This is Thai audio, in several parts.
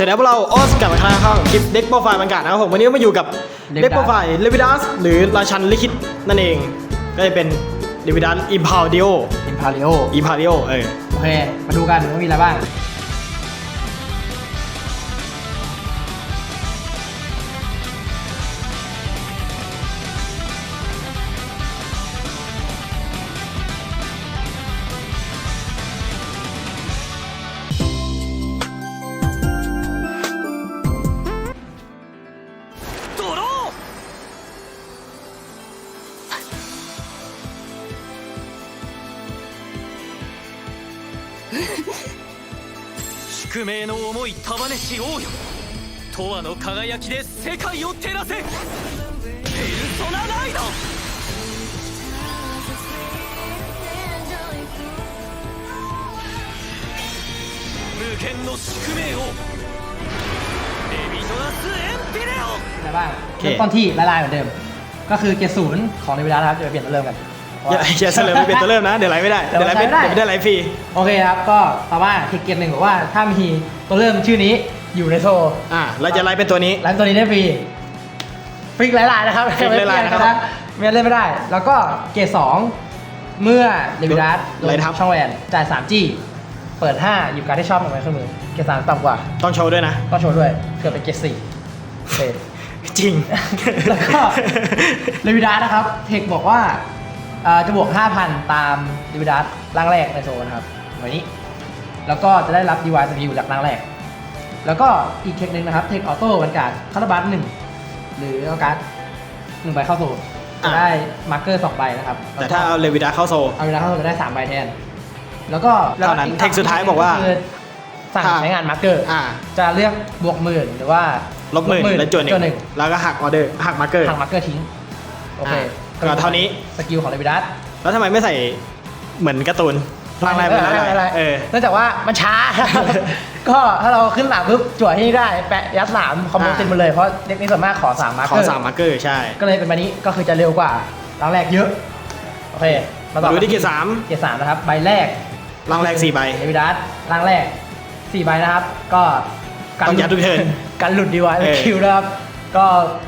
สวัสดีครับพวกเราออสกลับมาครั้งข้างคลิปเด็กโปรไฟล์บรรยากาศนะครับผมวันนี้ก็มาอยู่กับ Levidas เด็กโปรไฟล์เลวิดัสหรือราชันลิขิตนั่นเอง ก็จะเป็นเลวิดัสอิมพาวดิโออิมพาริโออิมพาวดิโอเออโอเค มาดูกันว่ามีอะไรบ้าง 宿命の思い束ねし王よ永遠の輝きで世界を照らせペルソナライド無限の宿命をレビトラスエンピレオ มีอะไรบ้างเริ่มต้นที่ละลายเหมือนเดิม ก็คือเกียร์ศูนย์ของในเวลานะครับ จะไปเปลี่ยนตัวเริ่มกันเพราะ อย่าว่าอย่าเสลอไปเป็นตัวเริ่มนะ เดี๋ยวไลฟ์ไม่ได้ เดี๋เดี๋ยยววไลฟ์ไม่ไลฟ์ไม่ได้เดี๋ยวไม่ได้ไลฟ์ฟรี โอเคครับ ก็ต่อมาที่เกียร์หนึ่งบอกว่าถ้ามีตัวเริ่มชื่อนี้อยู่ในโซอ่าเราจะไลฟ์เป็นตัวนี้ไลฟ์ตัวนี้ได้ฟรีฟรีหลายๆนะครับฟรีหลายๆนะครับไม่เล่นไม่ได้ แล้วก็เกียร์สองเมื่อเดวิดัสโดไล่นทับช่องแวนจ่าย 3G เปิด5อยู่การที่ชอบหนึ่งไว้เครื่องมือเกียร์สามต่ำกว่า ต้องโชว์ด้วยนะต้องโชว์ด้วยเกิดเป็นเกียร์สี่โอเคจริง แล้วก็เลวิดัสนะครับ เทคบอกว่าเอ่อจะบวก 5,000 ตามเลวิดัสร่างแรกในโซนนะครับแบบนี้ แล้วก็จะได้รับดีวายสกิลจากร่างแรก แล้วก็อีกเทคหนึ่งนะครับ เทคออโต้บรรการคาร์บัสหนึ่งหรือเอาการ์ดหนึ่งใบเข้าโซนจะอ่าได้มาร์เกอร์สองใบนะครับแต่ถ้าเอาเลวิดัสเข้าโซเอาเวลาเข้าโซนจะได้สามใบแทน แล้วก็เท่านั้นอีเทคสุดท้ายบอกว่า คือสั่งถ้าใช้งานมาร์เกอร์ อ่า จะเลือกบวกหมื่นหรือว่าลบหมื่นแล้วจวนหจวนหนึ่นึ่งงแล้วก็หักออเดอร์หักมาร์เกอร์ ทางมาร์เกอร์ทิ้ง โอเค อ่า ก็เท่านี้ สกิลของเลวิดัสแล้วทำไมไม่ใส่เหมือนการ์ตูนร่างแรกเป็นร่างแรกเออเนื่องจากว่ามันช้า ก็ถ้าเราขึ้นหลังปุ๊บจั่วที่นี่ได้แปะยัดสามคอมโบอ่าติดมาเลยเพราะเด็กนี้ส่วนมากขอสามมาร์ขเกออร์สามมาร์เกอร์ใช่ ก็เลยเป็นแบบนี้ก็คือจะเร็วกว่าร่างแรกเยอะ โอเคมาต่อดูที่เกียร์สามเกียร์สามนะครับใบแรกร่างแรกสี่ใบเลวิดัสร่างแรกสี่ใบนะครับ ก็ต้องยัดทุกเทิร์นการหลุดดีวายเออคิวนะครับ ก็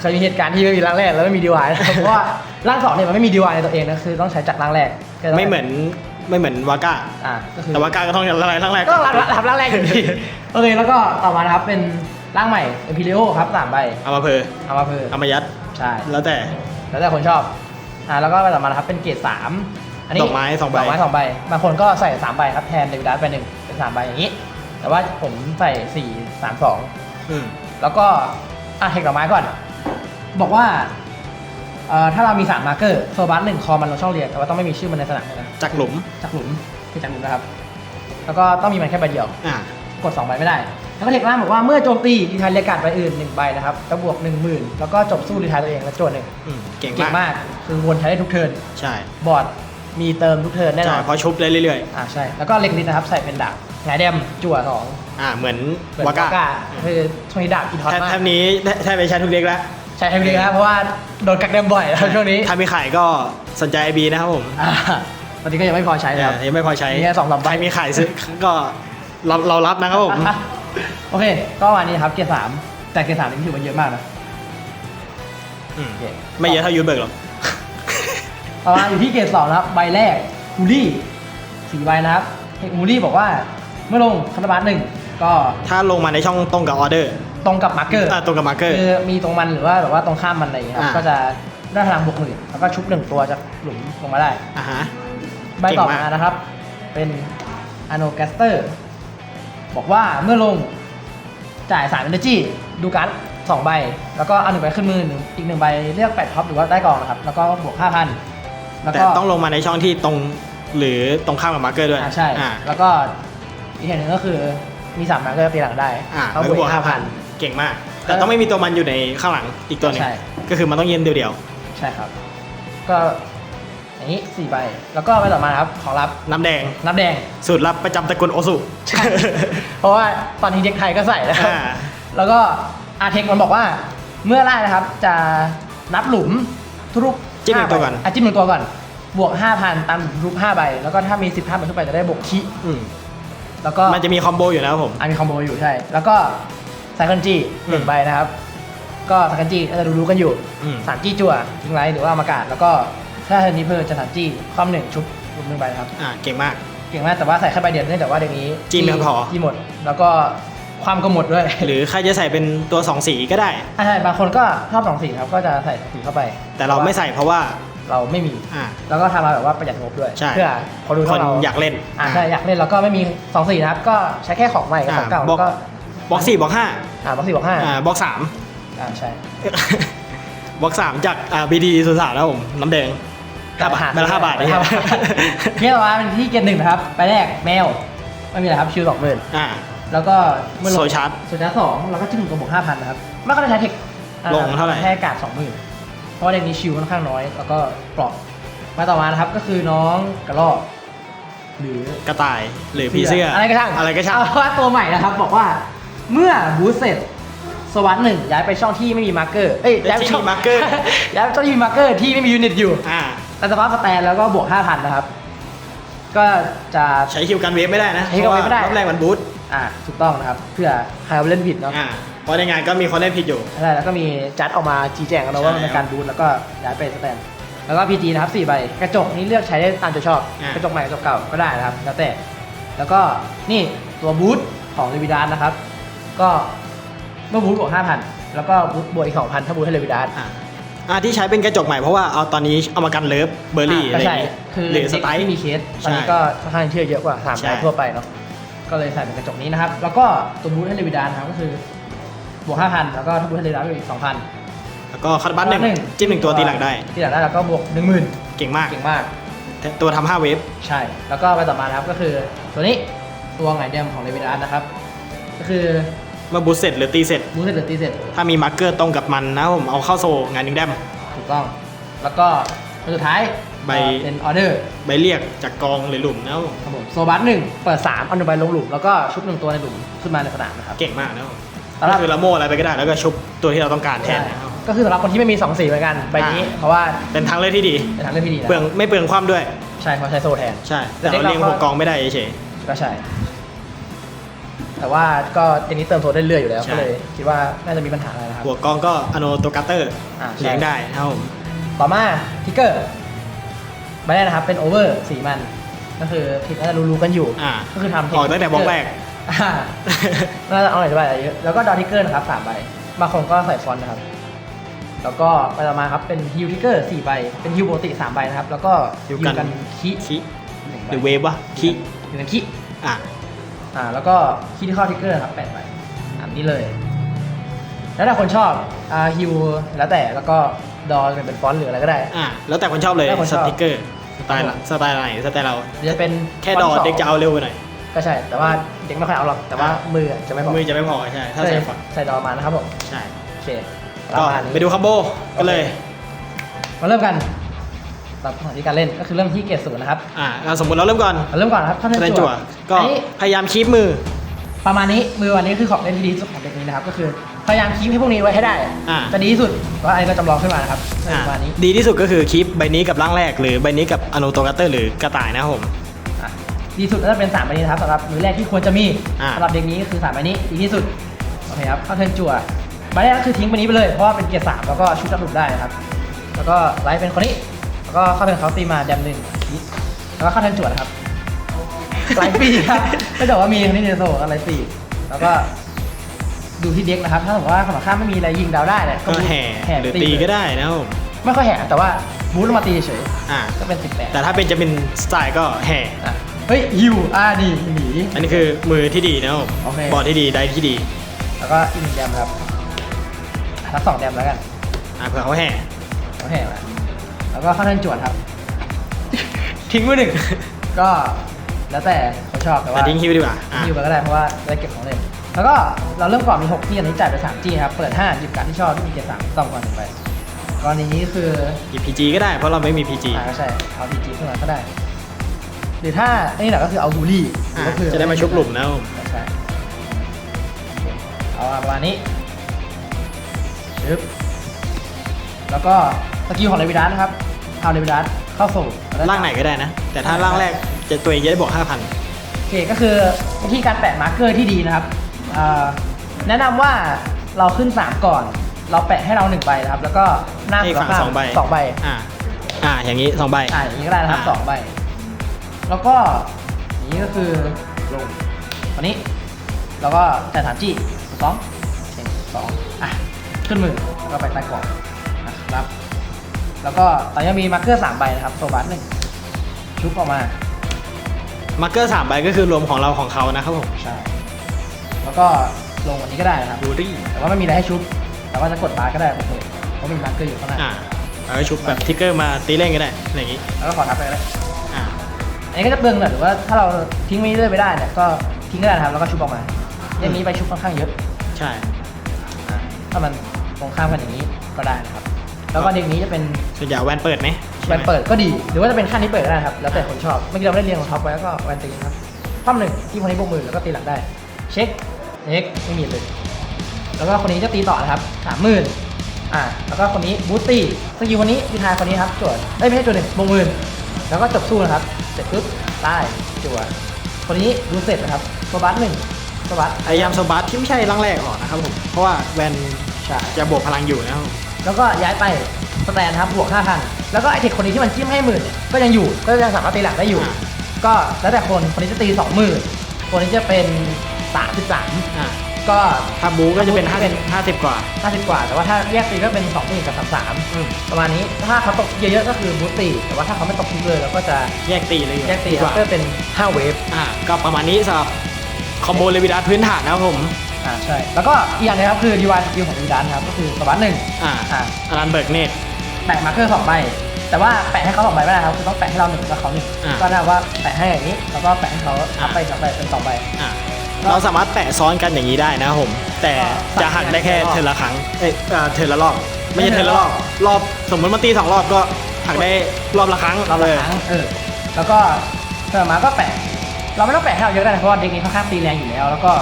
เคยมีเหตุการณ์ที่ไม่มีร่างแรกแล้วไม่มีดีวายนะครับเพราะว่าร่างสองเนี่ยมันไม่มีดีวายในตัวเองนะคือต้องใช้จากร่างแรกก็ต้องไม่เหมือนไม่เหมือนวาก้าอ่าก็คือแต่วาก้าก็ต้องอะไรร่างแรกก็รับรับร่างแรกอยู่ดีโอเคแล้วก็ต่อมานะครับเป็นร่างใหม่เอพิเ o ครับสามใบเอามาเพอเอามาเพิ่มเอามายัดใช่แล้วแต่แล้วแต่คนชอบอ่าแล้วก็ไปต่อมานะครับเป็นเกรดสามอันนี้ดอกไม้สองใบดอกไม้สองใบบางคนก็ใส่สามใบครับแทนเดวิดัสไปหนึ่งเป็นสามใบอย่างนี้ แต่ว่าผมใส่สี่สามสองอืมแล้วก็ อะเทคดอกไม้ก่อน บอกว่าเอ่อถ้าเรามี3มาร์เกอร์โซบัสหนึ่งคอมันลงช่องเรียงแต่ว่าต้องไม่มีชื่อมันในสนามเลยนะจากหลุมจากหลุมคือจากหลุมนะครับ แล้วก็ต้องมีมันแค่ใบเดียว อ่ากด2ใบไม่ได้ แล้วก็เทคล่างบอกว่าเมื่อโจมตีดีทายเรียกการ์ดใบอื่น1ใบนะครับจะบวก1 0,000แล้วก็จบสู้ดีทายตัวเองและโจทย์หนึ่งอืมเก่งเก่งมาก มาก คือวนใช้ได้ทุกเทิร์นใช่บอร์ดมีเติมทุกเทิร์นแน่นใช่อนเพราะชุบได้เรื่อยอ่าใช่แล้วก็เล็กนิดนะครับใส่เป็นดาบ หงายแดมจั่วสองๆอ่าเหมือนเหมือนวาก้าคือช่วงนี้ดาบกินฮอตแทบมาแทกบนี้แทบแทบไปใช้ทุกเด็กแล้วใช่ให้ดีนะเพราะว่าโดนกักแดมบ่อยแล้วช่วงนี้ถ้ามีขายก็สนใจไอบีนะครับผมอ่าตอนนี้ก็ยังไม่พอใช้นะครับเออยังไม่พอใช้มีแค่สองสามใบใครมีขายซื้อก็เราเรารับนะครับผมโอเค ก็วันนี้ครับเกียร์สามแต่เกียร์สามนี่ถือว่าเยอะมากนะอืมโอเคไม่เยอะเท่ายูเบิร์กหรอกต่อมาอยู่ที่เกียร์สองนะครับใบแรกฮูลี่สี่ใบนะครับเฮกฮูลี่บอกว่า เมื่อลงคาร์บัสหนึ่งก็ถ้าลงมาในช่องตรงกับออเดอร์ตรงกับมาร์เกอร์อ่าตรงกับมาร์เกอร์คือมีตรงมันหรือว่าแบบว่าตรงข้ามมันอะไรอย่างเงี้ยครับอ่า ก็จะได้พลังบวกหมื่นแล้วก็ชุบหนึ่งตัวจากหลุมลงมาได้ อ่าฮะ ใบต่อเก่งมามาก นะครับ เป็นอโนแกสเตอร์บอกว่าเมื่อลงจ่าย3 energy ดูการ์ดสองใบ แล้วก็เอาหนึ่งใบขึ้นมือหนึ่งอีกหนึ่งใบเลือกแปดท็อปหรือว่าได้กองนะครับ แล้วก็บวก5,000แล้วแต่ก็ต้องลงมาในช่องที่ตรงหรือตรงข้ามกับมาร์เกอร์ด้วยอ่าใช่อ่าแล้วก็ อีกอย่างหนึ่งก็คือมีสามมาก็ตีหลังได้อ่าเขาแล้วบก็บววกกห้าพัน5,000เก่งมาก แต่ต้องไม่มีตัวมันอยู่ในข้างหลังอีกตัวหนึงใช่ ก็คือมันต้องเย็นเดียวใช่ครับ ก็อย่างนี้สี่ใบ แล้วก็ใบต่อมานะครับของรับๆน้ำแดงน้ำแดง สูตรลับประจำตระกูลโอสุใช่ เพราะว่าตอนนี้เด็กไทยก็ใส่นะครับอ่า แล้วก็อาเทคมันบอกว่าเมื่อไล่นะครับจะนับหลุมทุกๆจิ้มหนึ่งห้าตัวใบก่อนอะจิ้มหนึ่งตัวก่อน บวก 5,000ตามรูป5ใบ แล้วก็ถ้ามี 15ใบขึ้นไปจะได้บวกคิอืม แล้วก็มันจะมีคอมโบอยู่นะครับผมอะมีคอมโบอยู่ใช่ แล้วก็ไซคอนจีหนึ่งอืมใบนะครับ ก็ไซคอนจีก็จะรู้ๆกันอยู่อืม สามจีจั่วทิ้งไว้หรือว่าอมากาศ แล้วก็ถ้าเทอร์นี้เพิ่มจะสามจีความหนึ่งชุบชุบหนึ่งใบนะครับ อ่าเก่งมาก เก่งมากแต่ว่าใส่แค่ใบเดียวเนื่องจากว่าเด็กนี้จี้ไม่พอ จี้หมด แล้วก็ความก็หมดด้วยหรือใครจะใส่เป็นตัวสองสีก็ได้ อ่าใช่บางคนก็ชอบสองสีครับก็จะใส่สีเข้าไปแต่เราไม่ใส่เพราะว่า เราไม่มี อ่า แล้วก็ทำมาแบบว่าประหยัดงบด้วย ใช่ เพื่อคนดูคเท่านเราอยากเล่นอ่าใช่อยากเล่นแล้วก็ไม่มีสองสีนะครับ ก็ใช้แค่ของใหม่กับของเก่าอ่าแล้วก็บล็อกสี่บล็อกห้าอ่าบล็อกสี่บล็อกห้าอ่าบล็อกสามอ่าใช่ บล็อกสามจากอ่าบีดีสุสานแล้วผมน้ำแดงห้าบาทไปละห้าบาทไปละห้าบาทเนี่ยต่อมาเป็นที่เกณฑ์หนึ่งนะครับ ไปแรกแมวไม่มีอะไรครับชิวสองหมื่นอ่า แล้วก็เมื่อลงโซชาร์จโซชาร์จสองแล้วก็จิ้มหนึ่งตัวบวกห้าพันนะครับไม่ก็ได้ใช้เทคอ่ลงเท่าไหร่ แค่กาดสองหมื่น เพราะว่าเด็กนี้ชิวค่อนข้างน้อย แล้วก็ปลอกมาต่อมานะครับก็คือน้องกระรอกหรือกระต่ายหรือผีเสื้ออะอะไรก็ช่างอะไรก็ช่างเอาว่าตัวใหม่นะครับ บอกว่าเมื่อบูสเสร็จสวัสดหนึ่งย้ายไปช่องที่ไม่มีมาร์เกอร์เอ้ยย้ายไปช่องที่มีมาร์เกอร์ย้ายไปช่องที่มีมาร์เกอร์ที่ไม่มียูนิตอยู่อ่าแต่สภาพสแตนแล้วก็บวก5,000นะครับ ก็จะใช้คิวกันเวฟไม่ได้นะใช้คิวกันเวฟไม่ได้พราะารอบแรกมันบูทอ่าถูกต้องนะครับเพื่อใครเอาไปเล่นผิดเนาะอ่า เพราะในงานก็มีคนเล่นผิดอยู่ ใช่แล้วก็มีจัดออกมาชี้แจงกันนะว่ามันเป็นการบูทแล้วก็ย้ายไปสแตนแล้วก็ PG นะครับ4ใบกระจกนี้เลือกใช้ได้ตามใจชอบ อ่ากระจกใหม่กระจกเก่าก็ได้นะครับแล้วแต่แล้วก็นี่ตัวบูทของเลวิดานนะครับ ก็เมื่อบูทบวก5,000แล้วก็บูทบวกอีก2,000ถ้าบูทให้เลวิดาน อ่าอ่าที่ใช้เป็นกระจกใหม่เพราะว่าเอาตอนนี้เอามากันเลิฟเบอร์รี่อะไรก็อย่าใช่งงี้คือหรือสไตล์เด็กที่มีเคสตอนนี้ใช่ก็ค่อนข้างเชื่อเยอะกว่าสามใช่ใบทั่วไปเนาะก็เลยใส่เป็นกระจกนี้นะครับ แล้วก็ตัวบูทให้เลวิดานนะครับก็คือ บวก5,000แล้วก็ถ้าบูทให้เลวิดานก็อีก2,000แล้วก็คัตบัตหนึ่ง จิ้มหนึ่งตัวตีหลังได้ตีหลังได้แล้วก็บวก10,000เก่งมาก เก่งมาก ตัวทำห้าเวฟใช่ แล้วก็ไปต่อมานะครับก็คือตัวนี้ตัวไงเดิมของเลวิดานนะครับ ก็คือเมื่อบูทเสร็จหรือตีเสร็จ บูทเสร็จหรือตีเสร็จถ้ามีมาร์เกอร์ตรงกับมันนะผมเอาเข้าโซงานหนึ่งแดม ถูกต้อง แล้วก็ตัวสุดท้ายใบเอ่อเป็นออเดอร์ ใบเรียกจากกองหรือหลุมนะผมครับผมโซบัสหนึ่งเปิด3เอาหนึ่งใบลงหลุมแล้วก็ชุบหนึ่งตัวในหลุมขึ้นมาในสนามนะครับ เก่งมากนะผมสำหรับ ก็คือละโมอะไรไปก็ได้แล้วก็ชุบตัวที่เราต้องการแทนนะครับก็คือสำหรับคนที่ไม่มี 2 สีเหมือนกันใบนี้อ่าเพราะว่าเป็นทางเลือกที่ดีเป็นทางเลือกที่ดีนะเปลืองไม่เปลืองความด้วย ใช่เพราะใช้โซ่แทน ใช่ แต่เราเรียงหัวกองไม่ได้เฉยก็ใช่ แต่ว่าก็เจนี้เติมโซ่ได้เรื่อยอยู่แล้วใช่ก็เลย คิดว่าน่าจะมีปัญหาอะไรนะครับหัวกองก็อโนโตกัตเตอร์อ่าใช่เลี้ยงได้นะครับผมต่อมาทิกเกอร์ใบแรกนะครับเป็นโอเวอร์สีมัน ก็คือทิกน่าจะรู้ๆกันอยู่อ่าก็คือทำออกตั้งแต่บล็อกแรก อ่าน่าจะเอาหน่อยจะไปอะไรเยอะแล้วก็ดอทิกเกอร์นะครับสามใบบางคนก็ใส่ฟอนต์นะครับ แล้วก็ไปต่อมาครับเป็นฮิวทิกเกอร์สี่ใบ เป็นฮิวปกติสามใบนะครับ แล้วก็ฮิวกันคิคิหนึ่งใบหรือเวฟวะคิฮิวกันคิอะอ่าแล้วก็คิที่เข้าทิกเกอร์ครับแปดใบอันนี้เลย แล้วแต่คนชอบอ่าฮิวแล้วแต่แล้วก็ดอจะเป็นฟอนต์หรืออะไรก็ได้อะแล้วแต่คนชอบเลยแล้วแต่คนสชอบติกเกอร์สไตล์ละสไตล์ไหนสไตล์เราหรือจะเป็นแค่ดอฟนต์ที่สงเด็กจะเอาเร็วไปหน่อย ก็ใช่ แต่ว่าเด็กไม่ค่อยเอาหรอก แต่ว่าอ่ามือจะไม่พอมือจะไม่พอใช่ ถ้าก็เลใส่ยฟอนต์ใส่ดอมานะครับผม ใช่ โอเคปก็ระมาณนี้ไปดูคัมโบกันเลย มาเริ่มกันตามที่การเล่นก็คือเริ่มที่เกรดศูนย์นะครับ อะเราสมมติเราเริ่มก่อน เราเริ่มก่อนนะครับถ้าคะแนนเล่นจั่จั่ววก็อันนี้พยายามคีบมือ ประมาณนี้มือวันนี้คือของเล่นที่ดีที่สุดของเด็กนี้นะครับ ก็คือพยายามคีบให้พวกนี้ไว้ให้ได้อ่าจะดีที่สุดว่าอันนี้ก็จำลองขึ้นมานะครับอะประมาณนี้ ดีที่สุดก็คือคีบใบนี้กับร่างแรก หรือใบนี้กับอโนโตกัตเตอร์หรือกระต่ายนะครับผมอะ ดีสุดก็จะเป็นสามใบนี้นะครับสำหรับมือแรกที่ควรจะมีอ่า สำหรับเด็กนี้ก็คือสามใบนี้ดีที่สุดโอเคครับเข้าเทิร์นจั่วใบแรกก็คือทิ้งใบนี้ไปเลยเพราะว่าเป็นเกียร์สามแล้วก็ชุดรับหลุดได้นะครับ แล้วก็ไลฟ์เป็นคนนี้แล้วก็เข้าเทิร์นเขาตีมาแดมหนึ่งคิดแล้วก็เข้าเทิร์นจั่วนะครับ ไลฟ์ฟรีครับไม่แต่ว่ามีคนนี้เนโซก็ไลฟ์ฟรีแล้วก็ดูที่เด็กนะครับ ถ้าสมมติว่าฝั่งข้ามไม่มีอะไรยิงดาวได้เนี่ยก็แห่แห่หรือตีก็ได้นะครับผมไม่ค่อยแห่แต่ว่าบูทลงมาตีเฉยอะก็เป็นสิบแปดแต่ถ้าเป็นจะเป็นสไตล์ก็แห่ อะ เฮ้ยฮิวอ่าดีหนีอันนี้คือมือที่ดีนะครับผมโอเคบอร์ดที่ดีได้ที่ดีแล้วก็อีกหนึ่งแดมครับทักสองแดมแล้วกันอะเผื่อเขาแห่โอเคมาแล้วก็เข้าเทิร์นจวดครับ ทิ้งไว้หนึ่งก็แล้วแต่คนชอบแต่แต่ว่าทิ้งคิวดีกว่าอะทิ้งอยู่ไปก็ได้เพราะว่าได้เก็บของเล่นแล้วก็เราเริ่มก่อนมี6ที่อันนี้จ่ายไป3จี้ครับเปิด5หยิบการดที่ชอบที่มีเกียร์สามต้องก่อนหนึ่งไปกรณีนี้คือ หยิบ PG ก็ได้เพราะเราไม่มี PG อ่าก็ใช่เอาดีจีขึ้นมาก็ได้ห รือถ้าอันนี้แหละก็คือเอาบูลลี่อะก็คือจะได้มาชุบหลุมนะครับผมใช่เอาประมาณนี้ชึบแล้วก็สกิลของเลวิดัสนะครับเอาเลวิดัสเข้าสู่ร่างไหนก็ได้นะ แต่ถ้าร่างแรกจะตัวเองจะได้บวก5,000 โอเคก็คือวิธีการแปะมาร์กเกอร์ที่ดีนะครับอ่าแนะนำว่าเราขึ้น3ก่อน เราแปะให้เรา1ใบนะครับ แล้วก็หน้าให้ฝั่งข้าสองใบ สองใบอ่าอ่าอย่างนี้สองใบ อ่าอย่างนี้ก็ได้นะครับอ่า สองใบ แล้วก็อย่างนี้ก็คือลงวันนี้ แล้วก็จ่ายฐานจี้สองหนึ่งสองอะ ขึ้นมือแล้วก็ไปใต้กล่องนะครับ แล้วก็ตอนนี้มีมาร์คเกอร์สามใบนะครับโซบัสหนึ่งชุบออกมา มาร์เกอร์สามใบก็คือรวมของเราของเขานะครับผมใช่ แล้วก็ลงวันนี้ก็ได้นะครับบูรี่แต่ว่าไม่มีอะไรให้ชุบ แต่ว่าจะกดบาร์ก็ได้ผมเลยเพราะมีมาร์คเกอร์อยู่ข้างหน้าอ่าแล้วก็ชุบแบบทิกเกอร์มาตีเล่นก็ได้อะไรอย่างนี้ แล้วก็ขอทับไปก็ได้ อ่าอันนี้ก็จะเปลืองหน่อยหรือว่าถ้าเราทิ้งไว้เรื่อยไปได้เนี่ยก็ทิ้งก็ได้นะครับแล้วก็ชุบออกมาเรื่องนี้ไปชุบค่อนข้างเยอะ ใช่อะถ้ามันตรงข้ามกันอย่างนี้ก็ได้นะครับ แล้วก็เด็กนี้จะเป็นส่วนใหญ่แวนเปิดไหมแวนเปิดก็ดี หรือว่าจะเป็นขั้นนี้เปิดก็ได้ครับ แล้วแต่คนชอบ เมื่อกี้เราได้เรียงของท็อปไว้แล้วก็แวนตีครับคว่ำหนึ่งที่คนนี้บวกมือแล้วก็ตีหลังได้ เช็คเช็คไม่มีเลย แล้วก็คนนี้จะตีต่อนะครับสามหมื่นอ่า แล้วก็คนนี้บูตตี้สกิลคนนี้พิทายคนนี้ครับจวดเอ้ยไม่ใช่จวดหนึ่งบวกหมื่นแล้วก็จบสู้นะครับเสร็จปุ๊บ ใต้จวดคนนี้ดูเสร็จนะครับโซบัสหนึ่งโซบัสพยายามโซบัสที่ไม่ใช่ร่างแรกออกนะครับผม เพราะว่าแวนใช่จะบวกพลังอยู่นะครับผมแล้วก็ย้ายไปสแตนครับบวก5,000แล้วก็ไอเทคคนนี้ที่มันจิ้มให้หมื่นเนี่ยก็ยังอยู่ก็ยังสามารถตีหลังได้อยู่ ก็แล้วแต่คนคนนี้จะตี20,000คนนี้จะเป็น33อ่า ก็ถ้าบูก็จะเป็นเป็น 50 50 กว่า 50 กว่า แต่ว่าถ้าแยกตีก็เป็น20,000กับ33อืมประมาณนี้ ถ้าเขาตกเยอะๆก็คือบูตตีแต่ว่าถ้าเขาไม่ตกทิ้งเลยเราก็จะแยกตีเลยแยกตีดีกว่า เพื่อเป็น5เวฟ อ่าก็ประมาณนี้สำหรับคอมโบเลวิดาพื้นฐานนะครับผม อ่าใช่ แล้วก็อีกอย่างหนึงครับคือดีวันคิวของดีดันครับ ก็คือสวัสดหนึ่งอ่าอ่าอลันเบิร์กเนตแปะมาร์คเกอร์สองใบ แต่ว่าแปะให้เขาสองใบไม่ได้ครับ คือต้องแปะให้เราหนึ่งแล้วเขาหนึ่งอ่า ก็น่าว่าแปะให้อย่างนี้ แล้วก็แปะให้เขาทับไปสองใบเป็นสองใบ อ่า เราสามารถแปะซ้อนกันอย่างนี้ได้นะครับผม แต่จะหักได้แค่เทอละครั้ง เอ้ยอ่าเทอละรอบ ไม่ใช่เทอละรอบ รอบสมมติมันตีสองรอบก็หักได้รอบละครั้งเราละครั้งเออแล้วก็เติมมาก็แปะ เราไม่ต้องแปะให้เราเยอะก็ได้นะเพราะว่าเด็กนี้ค่อนข้างตีแรงอยู่แล้ว แล้วก็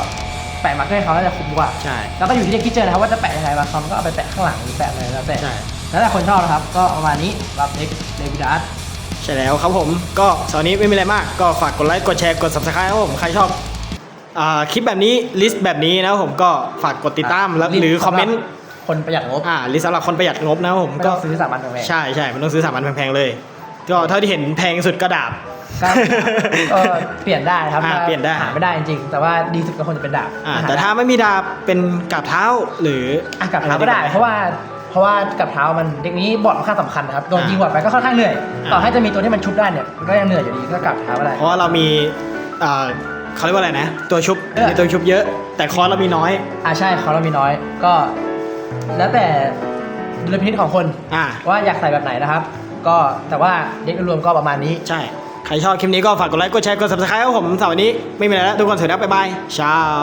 แปะมาร์คเกอร์ให้เขาน่าจะคุ้มกว่าใช่ แล้วก็อยู่ที่เด็กที่เจอนะครับว่าจะแปะยังไงบางคำก็เอาไปแปะข้างหลังหรือแปะอะไรแล้วแต่ใช่แล้วแต่คนชอบนะครับ ก็ประมาณนี้รับเด็กเดวิดัสใช่แล้วครับผม ก็สาวนี้ไม่มีอะไรมาก ก็ฝากกดไลค์ กดแชร์ กด subscribe ครับผม ใครชอบ อ่าคลิปแบบนี้ลิสต์แบบนี้นะครับผมก็ฝากกดติดตามแล้วหรือคอมเมนต์คนประหยัดงบอ่าลิสต์สำหรับคนประหยัดงบนะครับผมไม่ก็ต้องซื้อสามัญแพงๆใช่ใช่มันต้องซื้อสามอันแพงๆเลย ก็เท่าที่เห็นแพงสุดก็ดาบก็ก็เปลี่ยนได้นะครับอ่าถ้าเปลี่ยนได้ หาไม่ได้จริงๆแต่ว่าดีสุดก็ควรจะเป็นดาบอ่าหแต่ถ้าไม่มีดาบเป็นกับเท้าหรืออะกับเท้าก็ได้ เพราะว่าเพราะว่ากับเท้ามันเด็กนี้บอร์ดค่อนข้างสำคัญนะครับโดนอ่ายิงบอร์ดไปก็ค่อนข้างเหนื่อยอ่าต่อให้จะมีตัวที่มันชุบได้เนี่ยมันก็ยังเหนื่อยอยู่ดีก็กับเท้าก็ได้ เพราะว่าเรามีอ่า เขาเรียกว่าอะไรนะ ตัวชุบเออ มีตัวชุบเยอะ แต่คอร์สเรามีน้อย อ่าใช่เขาเรามีน้อย ก็ แล้วแต่ดุลพินิจของคน อ่า ว่าอยากใส่แบบไหนนะครับ ก็แต่ว่าเด็กโดยรวมก็ประมาณนี้ ใช่ ใครชอบคลิปนี้ก็ฝากกดไลค์ กดแชร์ กด subscribe ครับผมสำหรับวันนี้ไม่มีอะไรแล้ว ทุกคนสวัสดีครับบ๊ายบายชาว